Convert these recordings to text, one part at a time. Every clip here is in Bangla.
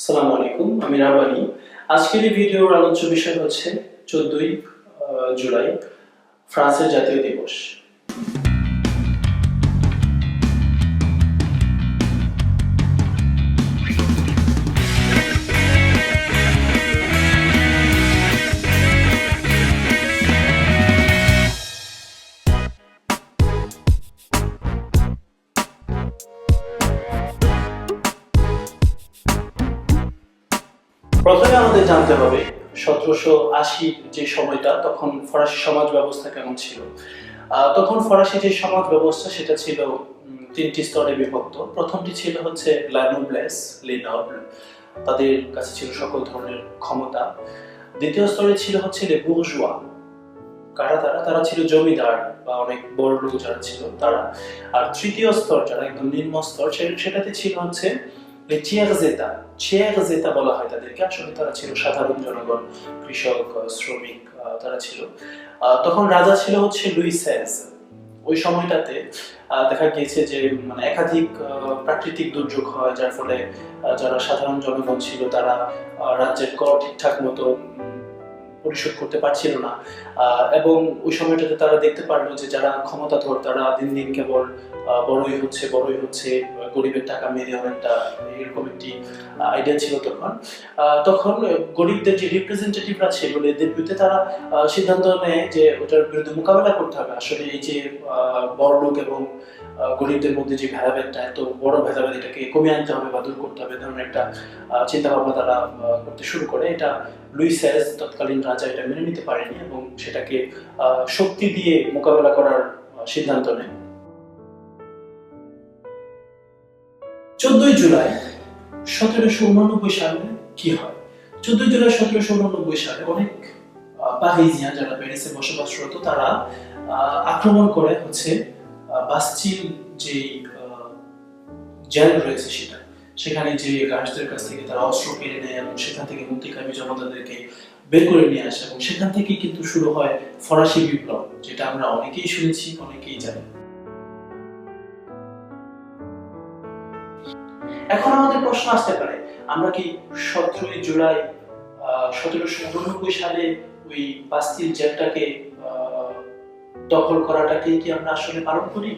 আসসালামু আলাইকুম, আমি রাবানি। আজকের এই ভিডিওর আলোচ্য বিষয় হচ্ছে চোদ্দই জুলাই, ফ্রান্সের জাতীয় দিবস। প্রথমে আমাদের জানতে হবে, সতেরোশো যে সময়টা, তখন ফরাসি সমাজ ব্যবস্থা কেমন ছিল? তখন ফরাসি যে সমাজ ব্যবস্থা, সেটা ছিল তিনটি স্তরে বিভক্ত। প্রথমটি ছিল হচ্ছে লানুব্লেস লিনবল তাদের কাছে ছিল সকল ধরনের ক্ষমতা। দ্বিতীয় স্তরে ছিল হচ্ছে লে কারা তারা? তারা ছিল জমিদার বা অনেক বড় লোক যারা ছিল, তারা। আর তৃতীয় স্তর, যারা একদম নিম্ন স্তর সেটাতে ছিল হচ্ছে চেয়ারজেতা চেয়ারজেতা বলা হয় তাদেরকে। আসলে তারা ছিল সাধারণ জনগণ, কৃষক, শ্রমিক তারা ছিল। তখন রাজা ছিল হচ্ছে লুই সেন্স ওই সময়টাতে দেখা গিয়েছে যে মানে একাধিক প্রাকৃতিক দুর্যোগ হয়, যার ফলে যারা সাধারণ জনগণ ছিল তারা রাজ্যের কর ঠিকঠাক মতো পরিশোধ করতে পারছিল না। এবং ওই সময়টাতে তারা দেখতে পারল যে যারা ক্ষমতাধর, তারা দিন দিন কেবল বড়ই হচ্ছে বড়ই হচ্ছে গরিবের টাকা মেরে অনেকটা, এরকম একটি আইডিয়া ছিল তখন। তখন গরিবদের যে রিপ্রেজেন্টেটিভরা ছিল এদের বিরুদ্ধে তারা সিদ্ধান্ত নেয় যে ওটার বিরুদ্ধে মোকাবেলা করতে হবে। আসলে এই যে বড় লোক এবং গরিবদের মধ্যে যে ভেদাভেদটা, এত বড় ভেদাভেদ এটাকে কমিয়ে আনতে হবে বা দূর করতে হবে ধরনের একটা চিন্তা ভাবনা তারা করতে শুরু করে। এটা লুই স্যারেস তৎকালীন রাজা এটা মেনে নিতে পারেনি এবং সেটাকে শক্তি দিয়ে মোকাবেলা করার সিদ্ধান্ত নেয়। চোদ্দই জুলাই সতেরোশো উননব্বই সালে কি হয়? চোদ্দই জুলাই সতেরোশো উননব্বই সালে অনেক পারিজিয়ান যারা প্যারিসে বসবাসরত তারা আক্রমণ করে হচ্ছে আহ, বাস্টিল যে জেল রয়েছে সেটা সেখানে যে গার্ডসদের কাছ থেকে তারা অস্ত্র কেড়ে নেয় এবং সেখান থেকে মুক্তিকামী জনতাদেরকে বের করে নিয়ে আসে এবং সেখান থেকেই কিন্তু শুরু হয় ফরাসি বিপ্লব যেটা আমরা অনেকেই শুনেছি অনেকেই জানি। এখন আমাদের প্রশ্ন আসতে পারে, আমরা কি সতেরোই জুলাই সতেরোশো উননব্বই সালে ওই বাস্তিল জেলটাকে দখল করাটাকে কি আমরা আসলে পালন করি?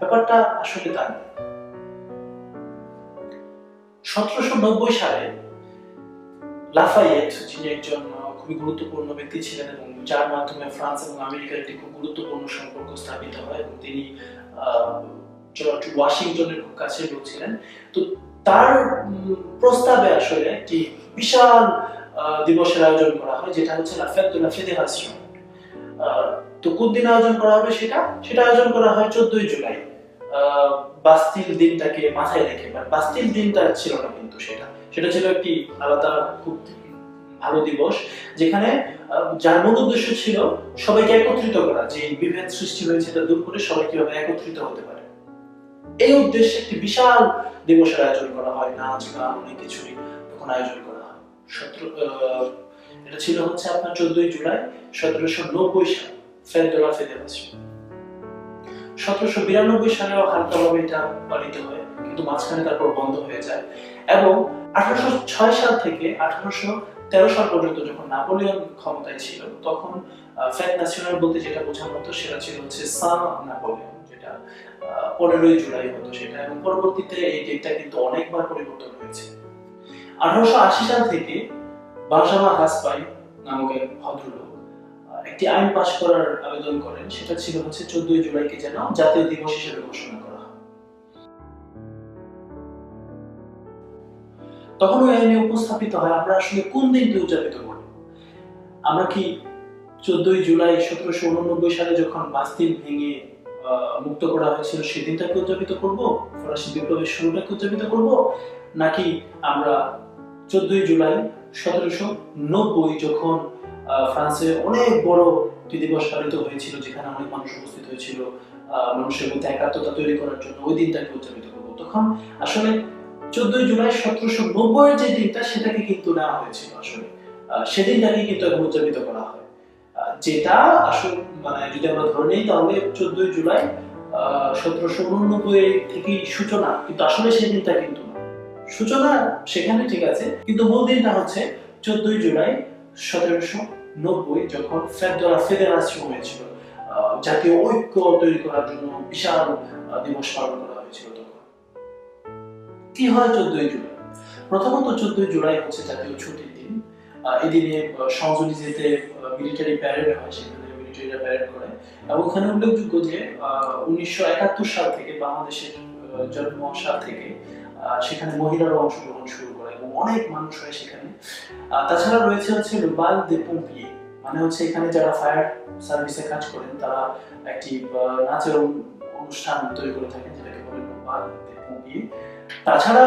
ব্যাপারটা আসলে তা না সতেরোশো নব্বই সালে লাফায়েট যিনি একজন খুবই গুরুত্বপূর্ণ ব্যক্তি ছিলেন এবং যার মাধ্যমে ফ্রান্স এবং আমেরিকার একটি খুব গুরুত্বপূর্ণ সম্পর্ক স্থাপিত হয় এবং তিনি জর্জ ওয়াশিংটনের খুব কাছের লোক ছিলেন। তো তার প্রস্তাবে আসলে একটি বিশাল দিবসের আয়োজন করা হয় যেটা হচ্ছে লা ফেত de la fédération আহ, তো কোন দিন আয়োজন করা হবে সেটা? সেটা আয়োজন করা হয় চোদ্দই জুলাই। বাস্তিল দিনটাকে মাথায় রেখে বা বাস্তিল দিনটা ছিল না কিন্তু সেটা। সেটা ছিল একটি আলাদা খুব ভালো দিবস যেখানে যার মূল উদ্দেশ্য ছিল সবাইকে একত্রিত করা যে বিভেদ সৃষ্টি হয়েছে এটা দূর করে সবাই কীভাবে একত্রিত হতে পারে। এই উদ্দেশ্যে একটি বিশাল দিবসের আয়োজন করা হয়, নাচ, গান, অনেক কিছুই তখন আয়োজন করা হয়। সতেরো এটা ছিল হচ্ছে আপনার চোদ্দই জুলাই সতেরোশো নব্বই সাল ফেদোলা ফেডারেশন সতেরোশো বিরানব্বই সালেও হালকাভাবে এটা পালিত হয়, কিন্তু মাঝখানে তারপর বন্ধ হয়ে যায়। এবং আঠারোশো ছয় সাল থেকে আঠারোশো তেরো সাল পর্যন্ত যখন নাপোলিয়ন ক্ষমতায় ছিল, তখন ফ্যাট ন্যাশনাল বলতে যেটা বোঝানো হতো সেটা ছিল হচ্ছে সান নাপোলিয়ন। যেটা পনেরোই জুলাই হতো সেটা, এবং পরবর্তীতে এই ডেটটা কিন্তু অনেকবার পরিবর্তন হয়েছে। আঠারোশো আশি সাল থেকে বাসামা হাসপাই নামক এক ভদ্রলোক একটি আইন পাশ করার আবেদন করেন। সেটা ছিল হচ্ছে চোদ্দই জুলাইকে যেন জাতীয় দিবস হিসেবে ঘোষণা করা তখন ওই আইনে উপস্থাপিত হয়। আমরা আসলে কোন দিনটি উদযাপিত করব? আমরা কি চোদ্দই জুলাই সতেরোশো উননব্বই সালে যখন বাস্তিল ভেঙে মুক্ত করা হয়েছিল সেদিনটাকে উদযাপিত করব? ফরাসি বিপ্লবের শুরুটাকে উদযাপিত করব? নাকি আমরা চোদ্দই জুলাই, সতেরোশো নব্বই যখন ফ্রান্সে অনেক বড় একটি দিবস পালিত হয়েছিল, যেখানে অনেক মানুষ উপস্থিত হয়েছিল মানুষের মধ্যে একাত্মতা তৈরি করার জন্য, ওই দিনটাকে উদযাপিত করব। তখন আসলে চোদ্দই জুলাই, সতেরোশো নব্বই যে দিনটা, সেটাকে কিন্তু নেওয়া হয়েছিল আসলে। সেদিনটাকে কিন্তু উদযাপিত করা হয়। যেটা আসলে মানে যদি আমরা ধরে নিই, তাহলে চোদ্দই জুলাই সতেরোশো উননব্বই থেকেই সূচনা, কিন্তু আসলে সেই দিনটা কিন্তু সূচনা সেখানে ঠিক আছে, কিন্তু মূল দিনটা হচ্ছে চোদ্দই জুলাই, সতেরোশো নব্বই, যখন ফেডারা ফেডারেশন হয়েছিল জাতীয় ঐক্য তৈরি করার জন্য বিশাল দিবস পালন করা হয়েছিল তখন। কি হয় চোদ্দই জুলাই? প্রথমত চোদ্দই জুলাই হচ্ছে জাতীয় ছুটির দিন। এদিনে সংযোগী যেতে মিলিটারি প্যারেড হয়, সেখানে মিলিটারিরা প্যারেড করে। এবং এখানে উল্লেখযোগ্য যে উনিশশো একাত্তর সাল থেকে বাংলাদেশের জন্ম সাল থেকে সেখানে মহিলারা অংশগ্রহণ শুরু করে এবং অনেক মানুষ হয় সেখানে। তাছাড়া রয়েছে হচ্ছে বাল দে পম্পিয়ে মানে হচ্ছে এখানে যারা ফায়ার সার্ভিসে কাজ করেন, তারা একটি নাচের অনুষ্ঠান তৈরি করে থাকেন, যেটাকে বলে বাল দে পম্পিয়ে। তাছাড়া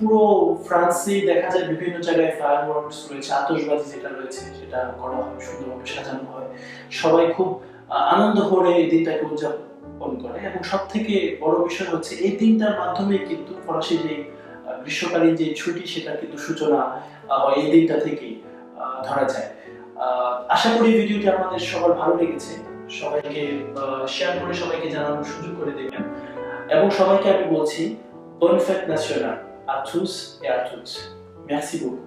পুরো ফ্রান্সে দেখা যায় বিভিন্ন জায়গায় ফায়ার ওয়ার্কস রয়েছে আতশবাজি যেটা রয়েছে সেটা করা হয় সুন্দরভাবে সাজানো হয়। সবাই খুব আনন্দ করে এই দিনটাকে উদযাপন করে। এবং সব থেকে বড় বিষয় হচ্ছে এই দিনটার মাধ্যমে কিন্তু ফরাসি যে গ্রীষ্মকালীন যে ছুটি সেটা কিন্তু সূচনা এই দিনটা আহ, ধরা যায়। আশা করি ভিডিওটি আপনাদের সবার ভালো লেগেছে। সবাইকে শেয়ার করে সবাইকে জানানোর সুযোগ করে দেবেন। এবং সবাইকে আমি বলছি fête nationale à tous et à toutes. Merci beaucoup.